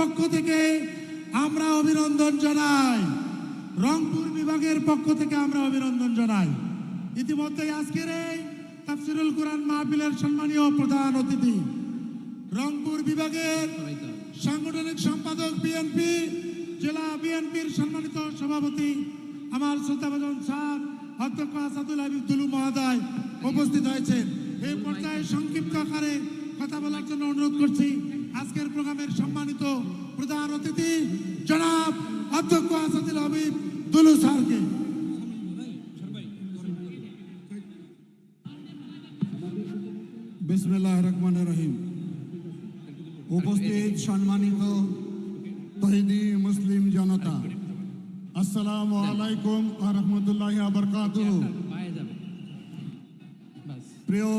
পক্ষ থেকে আমরা অভিনন্দন জানাই। রংপুর বিভাগের পক্ষ থেকে আমরা অভিনন্দন জানাই। ইতিমধ্যে আজকের এই তাফসিরুল কোরআন মাহফিলের সম্মানীয় প্রধান অতিথি, রংপুর বিভাগের সাংগঠনিক সম্পাদক বিএনপি, জেলা বিএনপির সম্মানিত সভাপতি আমার শ্রদ্ধাভাজন স্যার, অধ্যক্ষ আসাদুল হাবিব দুলু মহোদয় উপস্থিত হয়েছেন। এই পর্যায়ে সংক্ষিপ্ত আকারে কথা বলার জন্য অনুরোধ করছি। আজকের প্রোগ্রামের সম্মানিত প্রধান অতিথি জনাব অধ্যক্ষ আসাদুল হাবিব দুলু স্যারকে। বিসমিল্লাহ রহমান রহিম। উপস্থিত সম্মানিত তহিদি মুসলিম জনতা, আসসালামু আলাইকুম রহমতুল্লাহ বরকাত পায়ে যাবে বাস প্রিয়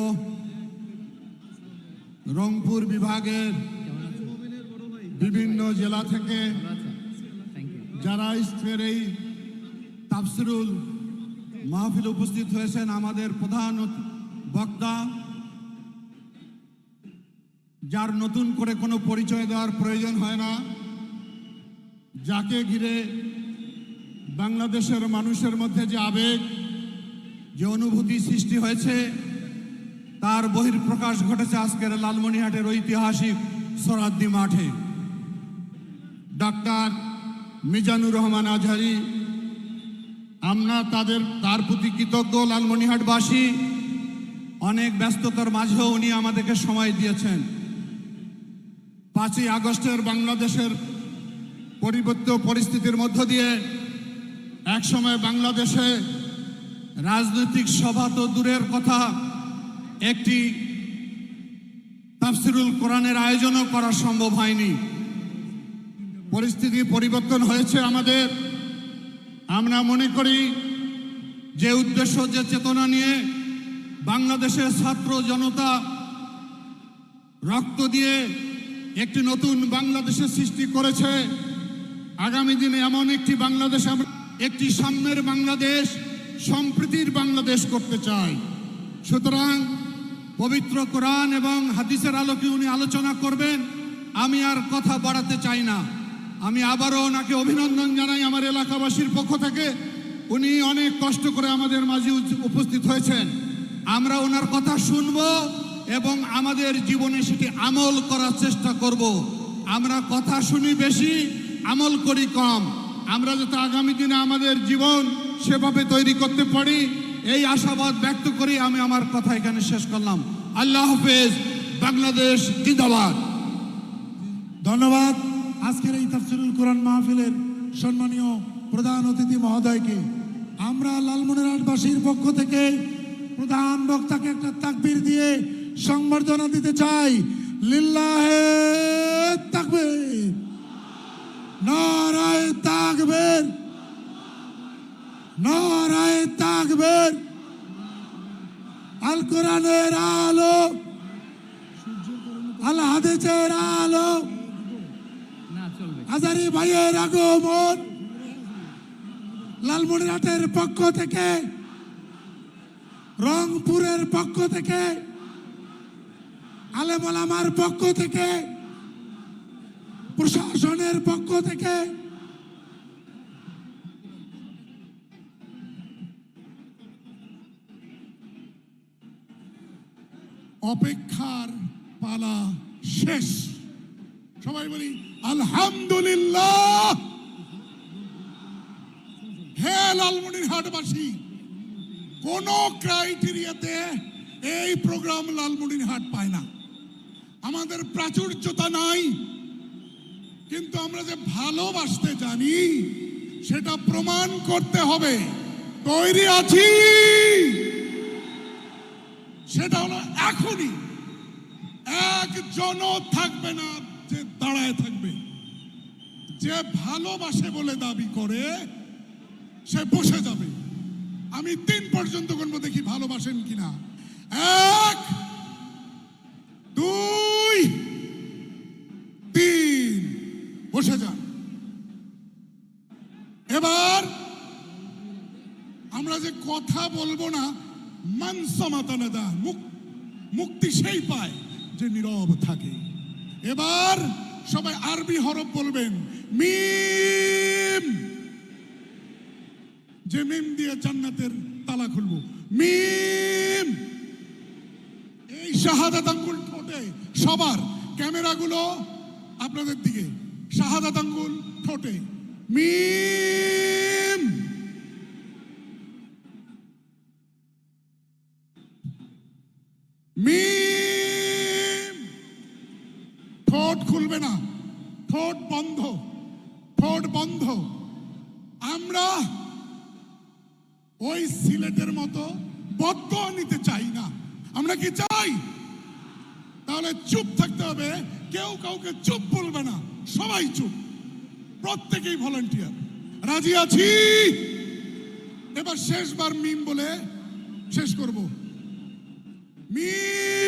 রংপুর বিভাগের বিভিন্ন জেলা থেকে যারা আজকের এই তাফসিরুল মাহফিল উপস্থিত হয়েছেন আমাদের প্রধান বক্তা, যার নতুন করে কোনো পরিচয় দেওয়ার প্রয়োজন হয় না, যাকে ঘিরে বাংলাদেশের মানুষের মধ্যে যে আবেগ, যে অনুভূতি সৃষ্টি হয়েছে, তার বহির্প্রকাশ ঘটেছে আজকের লালমনিহাটের ঐতিহাসিক সরাদ্দি মাঠে। ডাক্তার মিজানুর রহমান আজহারি, আমরা তাদের, তার প্রতি কৃতজ্ঞ লালমনিহাটবাসী। অনেক ব্যস্ততার মাঝেও উনি আমাদেরকে সময় দিয়েছেন। পাঁচই আগস্টের বাংলাদেশের পরিবর্তিত পরিস্থিতির মধ্য দিয়ে একসময় বাংলাদেশে রাজনৈতিক সভা তো দূরের কথা, একটি তাফসিরুল কোরআনের আয়োজনও করা সম্ভব হয়নি। পরিস্থিতি পরিবর্তন হয়েছে আমাদের। আমরা মনে করি যে উদ্দেশ্য, যে চেতনা নিয়ে বাংলাদেশের ছাত্র জনতা রক্ত দিয়ে একটি নতুন বাংলাদেশের সৃষ্টি করেছে। আগামী দিনে এমন একটি বাংলাদেশ একটি সাম্যের বাংলাদেশ, সম্প্রীতির বাংলাদেশ করতে চাই। সুতরাং পবিত্র কোরআন এবং হাদিসের আলোকে উনি আলোচনা করবেন। আমি আর কথা বাড়াতে চাই না। আমি আবারও ওনাকে অভিনন্দন জানাই আমার এলাকাবাসীর পক্ষ থেকে। উনি অনেক কষ্ট করে আমাদের মাঝে উপস্থিত হয়েছেন। আমরা ওনার কথা শুনব এবং আমাদের জীবনে সেটি আমল করার চেষ্টা করব। আমরা কথা শুনি বেশি, আমল করি কম। আমরা যাতে আগামী দিনে আমাদের জীবন সেভাবে তৈরি করতে পারি, এই আশাবাদ ব্যক্ত করি আমি আমার কথা এখানে শেষ করলাম। আল্লাহ হাফেজ, বাংলাদেশ জিন্দাবাদ। ধন্যবাদ। আজকের এই তাফসিরুল কোরআন মাহফিলের সম্মানীয় প্রধান অতিথি মহোদয়কে, আমরা লালমনিরহাটবাসীর পক্ষ থেকে প্রধান বক্তাকে একটা তাকবির দিয়ে সংবর্ধনা দিতে চাই। লিল্লাহে তাকবীর। নারায় তাকবীর। নারায় তাকবীর। আল কোরআনের আলো। আল হাদিসের আলো। হাজারি ভাইয়ের আগমন লালমনিরহাটের পক্ষ থেকে, রংপুরের পক্ষ থেকে, আলেমালামার পক্ষ থেকে, প্রশাসনের পক্ষ থেকে। অপেক্ষার পালা শেষ। সবাই বলি, আলহামদুলিল্লাহ। হে লালমনির হাটবাসী কোন ক্রাইটেরিয়াতে এই প্রোগ্রাম লালমনির হাট পায় না। আমাদের প্রাচুর্যতা নাই, কিন্তু আমরা যে ভালোবাসতে জানি, সেটা প্রমাণ করতে হবে। তৈরি আছি। সেটা হলো এখনই। একজনও থাকবে না যে দাঁড়ায় থাকবে। যে ভালোবাসে বলে দাবি করে, সে বসে যাবে। আমি তিন পর্যন্ত গণব দেখি ভালোবাসেন কিনা। এক, দুই, তিন। বসে যান। এবার আমরা যে কথা বলব না মানসমাতানাদা মুখ মুক্তি সেই পায় যে নীরব থাকে। এবার সবাই আরবি হরফ বলবেন। মিম। যে মিম দিয়ে জান্নাতের তালা খুলবো। মিম। এই শাহাদাত আঙ্গুল ঠোঁটে সবার। ক্যামেরাগুলো আপনাদের দিকে। শাহাদাত আঙ্গুল ঠোঁটে। মিম। মিম। ঠোঁট খুলবে না। ঠোঁট বন্ধ। ঠোঁট বন্ধ। আমরা ওই সিলেটের মতো বদ্ধ নিতে চাই না। আমরা কি চাই? তাহলে চুপ থাকতে হবে। কেউ কাউকে চুপ বলবে না। সবাই চুপ। প্রত্যেকেই ভলান্টিয়ার রাজি আছি? এবার শেষবার মিম বলে শেষ করব। মিম